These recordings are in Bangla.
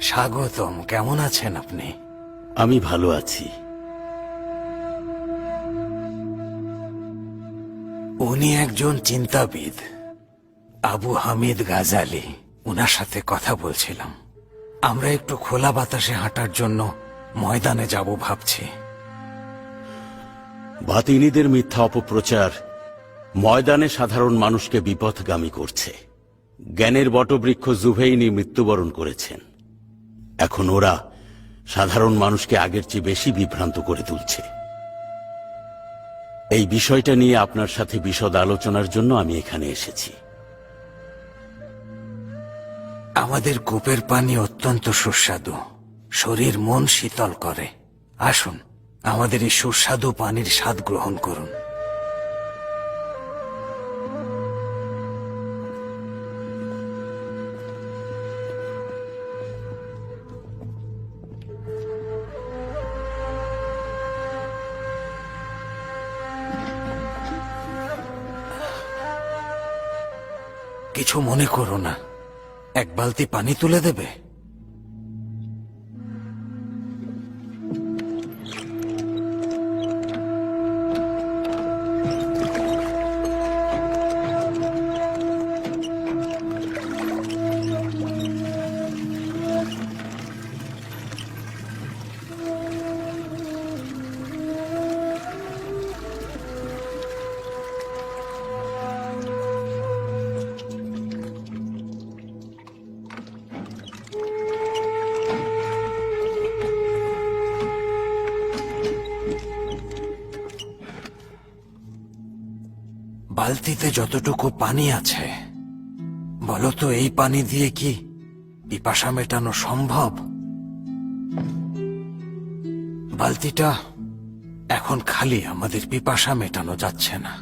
স্বাগতম কেমন আছেন আপনি? আমি ভালো আছি। উনি একজন চিন্তাবিদ আবু হামিদ গাজালি। উনার সাথে কথা বলছিলাম। আমরা একটু খোলা বাতাসে হাঁটার জন্য ময়দানে যাব ভাবছি। বাতিনিদের মিথ্যা অপপ্রচার ময়দানে সাধারণ মানুষকে বিপথগামী করছে। জ্ঞানের বটবৃক্ষ জুভেইনি মৃত্যুবরণ করেছেন। এখন ওরা সাধারণ মানুষকে আগের চেয়ে বেশি বিভ্রান্ত করে তুলছে। এই বিষয়টা নিয়ে আপনার সাথে বিশদ আলোচনার জন্য আমি এখানে এসেছি। আমাদের কূপের পানি অত্যন্ত সুস্বাদু। শরীর মন শীতল করে। আসুন, আমাদের এই সুস্বাদু পানির স্বাদ গ্রহণ করুন। কিছু মনে করো না। এক বালতি পানি তুলে দেবে? বালতিতে যতটুকু পানি আছে, বলতো এই পানি দিয়ে কি পিপাসা মেটানো সম্ভব? বালতিটা এখন খালি আমাদের পিপাসা মেটানো যাচ্ছে না।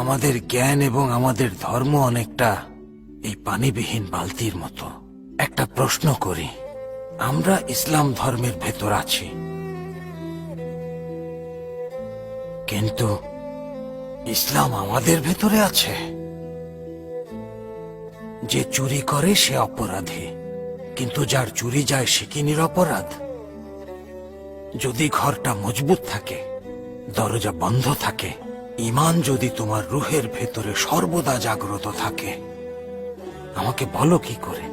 আমাদের জ্ঞান এবং আমাদের ধর্ম অনেকটা এই পানিবিহীন বালতির মতো। একটা প্রশ্ন করি, আমরা ইসলাম ধর্মের ভেতর আছি, কিন্তু ইসলাম আমাদের ভেতরে আছে। যে চুরি করে সে অপরাধী, কিন্তু যার চুরি যায় সে কি নিরপরাধ? যদি ঘরটা মজবুত থাকে, দরজা বন্ধ থাকে ইমান যদি তোমার রুহের ভেতরে সর্বদা জাগ্রত থাকে, আমাকে বলো কি করে?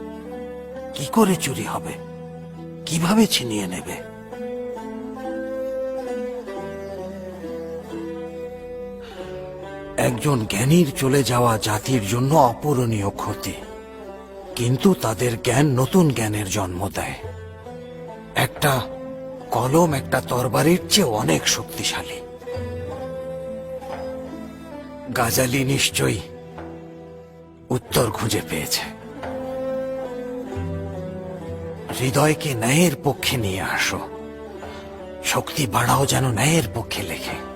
কি করে চুরি হবে? কীভাবে ছিনিয়ে নেবে? একজন জ্ঞানীর চলে যাওয়া জাতির জন্য অপূরণীয় ক্ষতি। কিন্তু তাদের জ্ঞান নতুন জ্ঞানের জন্ম দেয়। একটা কলম, একটা তরবারির চেয়ে অনেক শক্তিশালী। গাজালি নিশ্চয়ই উত্তর খুঁজে পেয়েছে। হৃদয়কে ন্যায়ের পক্ষে নিয়ে আসো। শক্তি বাড়াও যেন ন্যায়ের পক্ষে লেখে।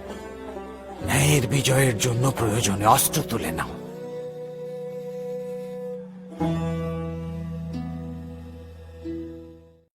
ন্যায়ের বিজয়ের জন্য প্রয়োজনে অস্ত্র তুলে নাও।